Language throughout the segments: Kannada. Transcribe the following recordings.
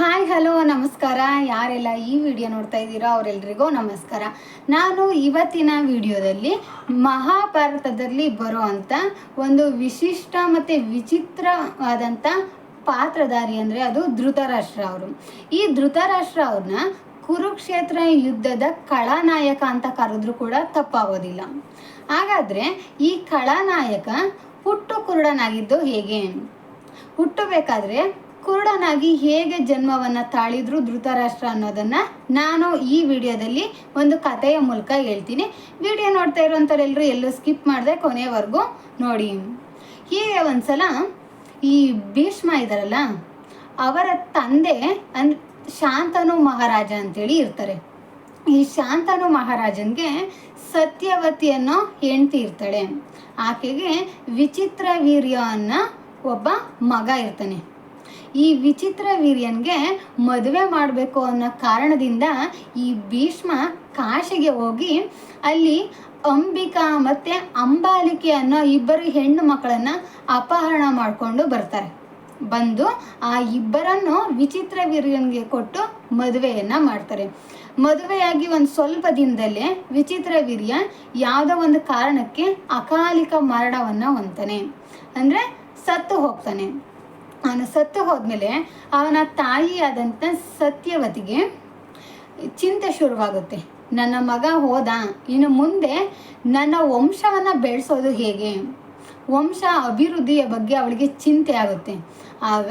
ಹಾಯ್, ಹಲೋ, ನಮಸ್ಕಾರ. ಯಾರೆಲ್ಲ ಈ ವಿಡಿಯೋ ನೋಡ್ತಾ ಇದ್ದೀರೋ ಅವರೆಲ್ಲರಿಗೂ ನಮಸ್ಕಾರ. ನಾನು ಇವತ್ತಿನ ವಿಡಿಯೋದಲ್ಲಿ ಮಹಾಭಾರತದಲ್ಲಿ ಬರುವಂಥ ಒಂದು ವಿಶಿಷ್ಟ ಮತ್ತು ವಿಚಿತ್ರವಾದಂಥ ಪಾತ್ರಧಾರಿ ಅಂದರೆ ಅದು ಧೃತರಾಷ್ಟ್ರ ಅವರು. ಈ ಧೃತರಾಷ್ಟ್ರ ಅವ್ರನ್ನ ಕುರುಕ್ಷೇತ್ರ ಯುದ್ಧದ ಕಳಾನಾಯಕ ಅಂತ ಕರೆದ್ರೂ ಕೂಡ ತಪ್ಪಾಗೋದಿಲ್ಲ. ಹಾಗಾದರೆ ಈ ಕಳಾನಾಯಕ ಹುಟ್ಟು ಕುರುಡನಾಗಿದ್ದು ಹೇಗೆ? ಹುಟ್ಟಬೇಕಾದ್ರೆ ಕುರುಡನಾಗಿ ಹೇಗೆ ಜನ್ಮವನ್ನು ತಾಳಿದ್ರು ಧೃತರಾಷ್ಟ್ರ ಅನ್ನೋದನ್ನ ನಾನು ಈ ವಿಡಿಯೋದಲ್ಲಿ ಒಂದು ಕಥೆಯ ಮೂಲಕ ಹೇಳ್ತೀನಿ. ವಿಡಿಯೋ ನೋಡ್ತಾ ಇರೋಂಥವ್ರೆಲ್ಲರೂ ಎಲ್ಲೂ ಸ್ಕಿಪ್ ಮಾಡದೆ ಕೊನೆಯವರೆಗೂ ನೋಡಿ. ಹೀಗೆ ಒಂದ್ಸಲ ಈ ಭೀಷ್ಮ ಇದಾರಲ್ಲ, ಅವರ ತಂದೆ ಅಂದ್ ಶಾಂತನು ಮಹಾರಾಜ ಅಂತೇಳಿ ಇರ್ತಾರೆ. ಈ ಶಾಂತನು ಮಹಾರಾಜನ್ಗೆ ಸತ್ಯವತಿ ಅನ್ನೋ ಹೆಂಡತಿ ಇರ್ತಾಳೆ. ಆಕೆಗೆ ವಿಚಿತ್ರ ವೀರ್ಯ ಅನ್ನೋ ಒಬ್ಬ ಮಗ ಇರ್ತಾನೆ. ಈ ವಿಚಿತ್ರ ವೀರ್ಯನ್ಗೆ ಮದುವೆ ಮಾಡಬೇಕು ಅನ್ನೋ ಕಾರಣದಿಂದ ಈ ಭೀಷ್ಮ ಕಾಶಿಗೆ ಹೋಗಿ ಅಲ್ಲಿ ಅಂಬಿಕಾ ಮತ್ತು ಅಂಬಾಲಿಕೆ ಅನ್ನೋ ಇಬ್ಬರು ಹೆಣ್ಣು ಮಕ್ಕಳನ್ನ ಅಪಹರಣ ಮಾಡಿಕೊಂಡು ಬರ್ತಾರೆ. ಬಂದು ಆ ಇಬ್ಬರನ್ನು ವಿಚಿತ್ರ ವೀರ್ಯನ್ಗೆ ಕೊಟ್ಟು ಮದುವೆಯನ್ನ ಮಾಡ್ತಾರೆ. ಮದುವೆಯಾಗಿ ಒಂದು ಸ್ವಲ್ಪ ದಿನದಲ್ಲೇ ವಿಚಿತ್ರ ವೀರ್ಯ ಯಾವುದೋ ಒಂದು ಕಾರಣಕ್ಕೆ ಅಕಾಲಿಕ ಮರಣವನ್ನು ಹೊಂತಾನೆ ಅಂದರೆ ಸತ್ತು ಹೋಗ್ತಾನೆ. ಅವನು ಸತ್ತು ಹೋದ್ಮೇಲೆ ಅವನ ತಾಯಿಯಾದಂಥ ಸತ್ಯವತಿಗೆ ಚಿಂತೆ ಶುರುವಾಗುತ್ತೆ. ನನ್ನ ಮಗ ಹೋದ, ಇನ್ನು ಮುಂದೆ ನನ್ನ ವಂಶವನ್ನು ಬೆಳೆಸೋದು ಹೇಗೆ? ವಂಶ ಅಭಿವೃದ್ಧಿಯ ಬಗ್ಗೆ ಅವಳಿಗೆ ಚಿಂತೆ ಆಗುತ್ತೆ. ಆಗ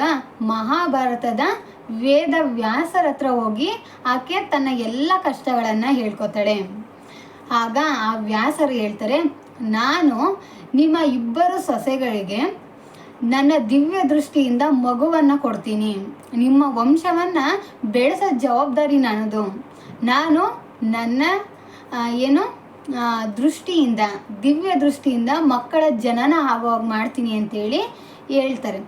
ಮಹಾಭಾರತದ ವೇದ ವ್ಯಾಸರ ಹತ್ರ ಹೋಗಿ ಆಕೆ ತನ್ನ ಎಲ್ಲ ಕಷ್ಟಗಳನ್ನು ಹೇಳ್ಕೊತಾಳೆ. ಆಗ ಆ ವ್ಯಾಸರು ಹೇಳ್ತಾರೆ, ನಾನು ನಿಮ್ಮ ಇಬ್ಬರು ಸೊಸೆಗಳಿಗೆ ನನ್ನ ದಿವ್ಯ ದೃಷ್ಟಿಯಿಂದ ಮಗುವನ್ನು ಕೊಡ್ತೀನಿ. ನಿಮ್ಮ ವಂಶವನ್ನು ಬೆಳೆಸೋ ಜವಾಬ್ದಾರಿ ನನ್ನದು. ನಾನು ನನ್ನ ಏನು ದೃಷ್ಟಿಯಿಂದ, ದಿವ್ಯ ದೃಷ್ಟಿಯಿಂದ ಮಕ್ಕಳ ಜನನ ಆಗುವಾಗ ಮಾಡ್ತೀನಿ ಅಂತೇಳಿ ಹೇಳ್ತಾರೆ.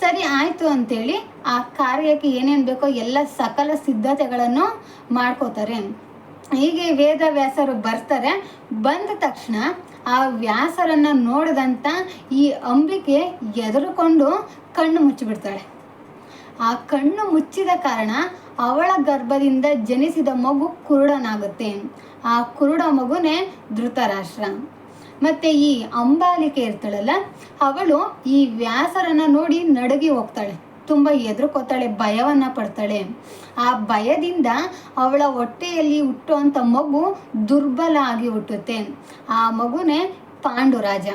ಸರಿ ಆಯಿತು ಅಂತೇಳಿ ಆ ಕಾರ್ಯಕ್ಕೆ ಏನೇನು ಬೇಕೋ ಎಲ್ಲ ಸಕಲ ಸಿದ್ಧತೆಗಳನ್ನು ಮಾಡ್ಕೋತಾರೆ. ಹೀಗೆ ವೇದ ವ್ಯಾಸರು ಬರ್ತಾರೆ. ಬಂದ ತಕ್ಷಣ ಆ ವ್ಯಾಸರನ್ನ ನೋಡಿದಂಥ ಈ ಅಂಬಿಕೆ ಎದುರುಕೊಂಡು ಕಣ್ಣು ಮುಚ್ಚಿಬಿಡ್ತಾಳೆ. ಆ ಕಣ್ಣು ಮುಚ್ಚಿದ ಕಾರಣ ಅವಳ ಗರ್ಭದಿಂದ ಜನಿಸಿದ ಮಗು ಕುರುಡನಾಗುತ್ತೆ. ಆ ಕುರುಡ ಮಗುನೇ ಧೃತರಾಷ್ಟ್ರ. ಮತ್ತೆ ಈ ಅಂಬಾಲಿಕೆ ಇರ್ತಾಳಲ್ಲ, ಅವಳು ಈ ವ್ಯಾಸರನ್ನ ನೋಡಿ ನಡುಗಿ ಹೋಗ್ತಾಳೆ. ತುಂಬ ಎದುರುಕೋತಾಳೆ, ಭಯವನ್ನು ಪಡ್ತಾಳೆ. ಆ ಭಯದಿಂದ ಅವಳ ಹೊಟ್ಟೆಯಲ್ಲಿ ಹುಟ್ಟುವಂಥ ಮಗು ದುರ್ಬಲ ಆಗಿ ಹುಟ್ಟುತ್ತೆ. ಆ ಮಗುನೇ ಪಾಂಡುರಾಜ.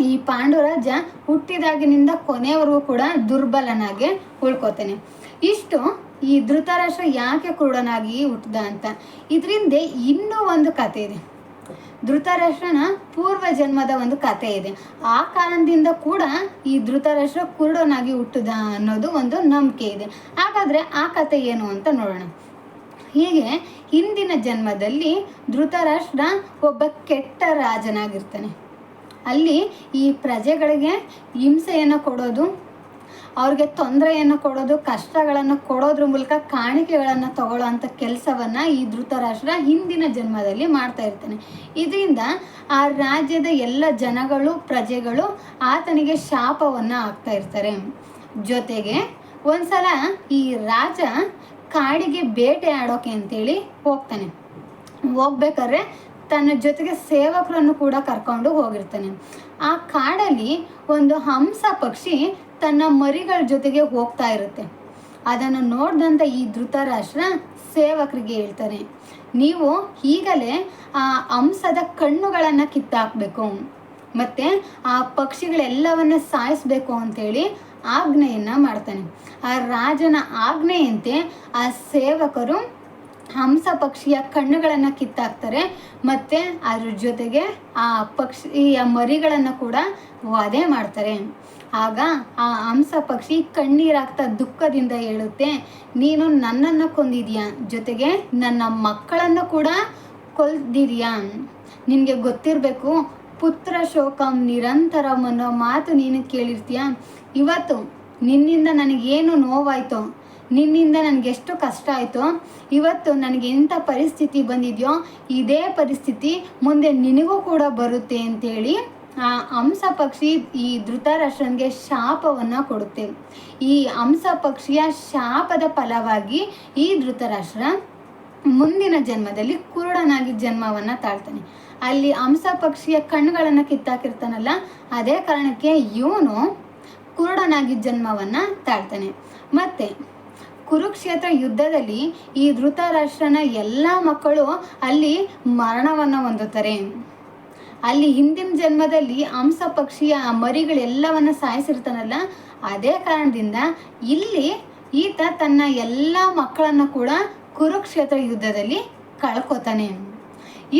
ಈ ಪಾಂಡುರಾಜ ಹುಟ್ಟಿದಾಗಿನಿಂದ ಕೊನೆಯವರೆಗೂ ಕೂಡ ದುರ್ಬಲನಾಗಿ ಉಳ್ಕೋತಾನೆ. ಇಷ್ಟು ಈ ಧೃತರಾಷ್ಟ್ರ ಯಾಕೆ ಕುರುಡನಾಗಿ ಹುಟ್ಟಿದ ಅಂತ. ಇದರಿಂದ ಇನ್ನೂ ಒಂದು ಕತೆ ಇದೆ. ಧೃತರಾಷ್ಟ್ರನ ಪೂರ್ವ ಜನ್ಮದ ಒಂದು ಕತೆ ಇದೆ. ಆ ಕಾರಣದಿಂದ ಕೂಡ ಈ ಧೃತರಾಷ್ಟ್ರ ಕುರುಡನಾಗಿ ಹುಟ್ಟಿದ ಅನ್ನೋದು ಒಂದು ನಂಬಿಕೆ ಇದೆ. ಹಾಗಾದ್ರೆ ಆ ಕತೆ ಏನು ಅಂತ ನೋಡೋಣ. ಹೀಗೆ ಹಿಂದಿನ ಜನ್ಮದಲ್ಲಿ ಧೃತರಾಷ್ಟ್ರ ಒಬ್ಬ ಕೆಟ್ಟ ರಾಜನಾಗಿರ್ತಾನೆ. ಅಲ್ಲಿ ಈ ಪ್ರಜೆಗಳಿಗೆ ಹಿಂಸೆಯನ್ನು ಕೊಡೋದು ಅವ್ರಿಗೆ ತೊಂದರೆಯನ್ನು ಕೊಡೋದು, ಕಷ್ಟಗಳನ್ನು ಕೊಡೋದ್ರ ಮೂಲಕ ಕಾಣಿಕೆಗಳನ್ನು ತಗೊಳ್ಳೋ ಅಂಥ ಕೆಲಸವನ್ನು ಈ ಧೃತರಾಷ್ಟ್ರ ಹಿಂದಿನ ಜನ್ಮದಲ್ಲಿ ಮಾಡ್ತಾ ಇರ್ತಾನೆ. ಇದರಿಂದ ಆ ರಾಜ್ಯದ ಎಲ್ಲ ಜನಗಳು, ಪ್ರಜೆಗಳು ಆತನಿಗೆ ಶಾಪವನ್ನು ಹಾಕ್ತಾ ಇರ್ತಾರೆ. ಜೊತೆಗೆ ಒಂದ್ಸಲ ಈ ರಾಜ ಕಾಡಿಗೆ ಬೇಟೆ ಆಡೋಕೆ ಅಂತೇಳಿ ಹೋಗ್ತಾನೆ. ಹೋಗ್ಬೇಕಾದ್ರೆ ತನ್ನ ಜೊತೆಗೆ ಸೇವಕರನ್ನು ಕೂಡ ಕರ್ಕೊಂಡು ಹೋಗಿರ್ತಾನೆ. ಆ ಕಾಡಲ್ಲಿ ಒಂದು ಹಂಸ ಪಕ್ಷಿ ತನ್ನ ಮರಿಗಳ ಜೊತೆಗೆ ಹೋಗ್ತಾ ಇರುತ್ತೆ. ಅದನ್ನು ನೋಡಿದಂಥ ಈ ಧೃತರಾಷ್ಟ್ರ ಸೇವಕರಿಗೆ ಹೇಳ್ತಾರೆ ನೀವು ಈಗಲೇ ಆ ಹಂಸದ ಕಣ್ಣುಗಳನ್ನು ಕಿತ್ತಾಕ್ಬೇಕು. ಮತ್ತು ಆ ಪಕ್ಷಿಗಳೆಲ್ಲವನ್ನ ಸಾಯಿಸಬೇಕು ಅಂತೇಳಿ ಆಜ್ಞೆಯನ್ನು ಮಾಡ್ತಾನೆ. ಆ ರಾಜನ ಆಜ್ಞೆಯಂತೆ ಆ ಸೇವಕರು ಹಂಸ ಪಕ್ಷಿಯ ಕಣ್ಣುಗಳನ್ನು ಕಿತ್ತಾಕ್ತಾರೆ. ಮತ್ತು ಅದ್ರ ಜೊತೆಗೆ ಆ ಪಕ್ಷಿಯ ಮರಿಗಳನ್ನು ಕೂಡ ವಾದೆ ಮಾಡ್ತಾರೆ. ಆಗ ಆ ಹಂಸ ಪಕ್ಷಿ ಕಣ್ಣೀರಾಗ್ತಾ ದುಃಖದಿಂದ ಹೇಳುತ್ತೆ, ನೀನು ನನ್ನನ್ನು ಕೊಂದಿದೀಯ? ಜೊತೆಗೆ ನನ್ನ ಮಕ್ಕಳನ್ನು ಕೂಡ ಕೊಲ್ದಿದೀಯಾ ನಿನಗೆ ಗೊತ್ತಿರಬೇಕು, ಪುತ್ರ ಶೋಕಂ ನಿರಂತರಂ ಅನ್ನೋ ಮಾತು ನೀನು ಕೇಳಿರ್ತೀಯ? ಇವತ್ತು ನಿನ್ನಿಂದ ನನಗೇನು ನೋವಾಯ್ತೋ? ನಿನ್ನಿಂದ ನನಗೆ ಎಷ್ಟು ಕಷ್ಟ ಆಯಿತು, ಇವತ್ತು ನನಗೆ ಎಂಥ ಪರಿಸ್ಥಿತಿ ಬಂದಿದೆಯೋ, ಇದೇ ಪರಿಸ್ಥಿತಿ ಮುಂದೆ ನಿನಗೂ ಕೂಡ ಬರುತ್ತೆ ಅಂತೇಳಿ, ಆ, ಹಂಸ ಪಕ್ಷಿ ಈ ಧೃತರಾಷ್ಟ್ರನಿಗೆ ಶಾಪವನ್ನು ಕೊಡುತ್ತೆ. ಈ ಹಂಸ ಪಕ್ಷಿಯ ಶಾಪದ ಫಲವಾಗಿ ಈ ಧೃತರಾಷ್ಟ್ರ ಮುಂದಿನ ಜನ್ಮದಲ್ಲಿ ಕುರುಡನಾಗಿ ಜನ್ಮವನ್ನು ತಾಳ್ತಾನೆ. ಅಲ್ಲಿ ಹಂಸ ಪಕ್ಷಿಯ ಕಣ್ಣುಗಳನ್ನು ಕಿತ್ತಾಕಿರ್ತಾನಲ್ಲ, ಅದೇ ಕಾರಣಕ್ಕೆ ಇವನು ಕುರುಡನಾಗಿ ಜನ್ಮವನ್ನು ತಾಳ್ತಾನೆ. ಮತ್ತೆ ಕುರುಕ್ಷೇತ್ರ ಯುದ್ಧದಲ್ಲಿ ಈ ಧೃತರಾಷ್ಟ್ರನ ಎಲ್ಲ ಮಕ್ಕಳು ಅಲ್ಲಿ ಮರಣವನ್ನು ಹೊಂದುತ್ತಾರೆ. ಅಲ್ಲಿ ಹಿಂದಿನ ಜನ್ಮದಲ್ಲಿ ಹಂಸ ಪಕ್ಷಿಯ ಮರಿಗಳೆಲ್ಲವನ್ನ ಸಾಯಿಸಿರ್ತಾನಲ್ಲ ಅದೇ ಕಾರಣದಿಂದ ಇಲ್ಲಿ ಈತ ತನ್ನ ಎಲ್ಲ ಮಕ್ಕಳನ್ನು ಕೂಡ ಕುರುಕ್ಷೇತ್ರ ಯುದ್ಧದಲ್ಲಿ ಕಳ್ಕೊತಾನೆ.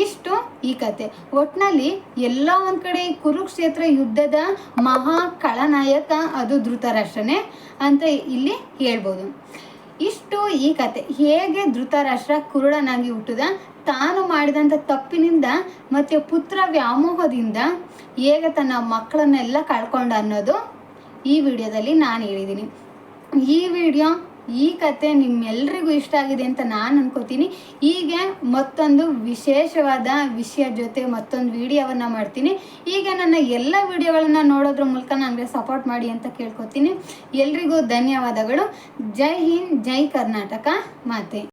ಇಷ್ಟು ಈ ಕತೆ. ಒಟ್ನಲ್ಲಿ ಎಲ್ಲ ಒಂದ್ ಕಡೆ ಕುರುಕ್ಷೇತ್ರ ಯುದ್ಧದ ಮಹಾ ಕಳನಾಯಕ ಅದು ಧೃತರಾಷ್ಟ್ರನೇ ಅಂತ ಇಲ್ಲಿ ಹೇಳ್ಬೋದು. ಇಷ್ಟು ಈ ಕತೆ. ಹೇಗೆ ಧೃತರಾಷ್ಟ್ರ ಕುರುಡನಾಗಿ ಹುಟ್ಟಿದ, ತಾನು ಮಾಡಿದಂಥ ತಪ್ಪಿನಿಂದ ಮತ್ತು ಪುತ್ರ ವ್ಯಾಮೋಹದಿಂದ ಹೇಗೆ ತನ್ನ ಮಕ್ಕಳನ್ನೆಲ್ಲ ಕಳ್ಕೊಂಡ ಅನ್ನೋದು ಈ ವಿಡಿಯೋದಲ್ಲಿ ನಾನು ಹೇಳಿದ್ದೀನಿ. ಈ ವಿಡಿಯೋ ಈ ಕತೆ ನಿಮ್ಮೆಲ್ರಿಗೂ ಇಷ್ಟ ಆಗಿದೆ ಅಂತ ನಾನು ಅನ್ಕೋತೀನಿ. ಹೀಗೆ ಮತ್ತೊಂದು ವಿಶೇಷವಾದ ವಿಷಯ ಜೊತೆ ಮತ್ತೊಂದು ವಿಡಿಯೋವನ್ನು ಮಾಡ್ತೀನಿ. ಈಗ ನನ್ನ ಎಲ್ಲ ವಿಡಿಯೋಗಳನ್ನು ನೋಡೋದ್ರ ಮೂಲಕ ನನಗೆ ಸಪೋರ್ಟ್ ಮಾಡಿ ಅಂತ ಕೇಳ್ಕೊತೀನಿ. ಎಲ್ರಿಗೂ ಧನ್ಯವಾದಗಳು. ಜೈ ಹಿಂದ್, ಜೈ ಕರ್ನಾಟಕ. ಮಾತೆ.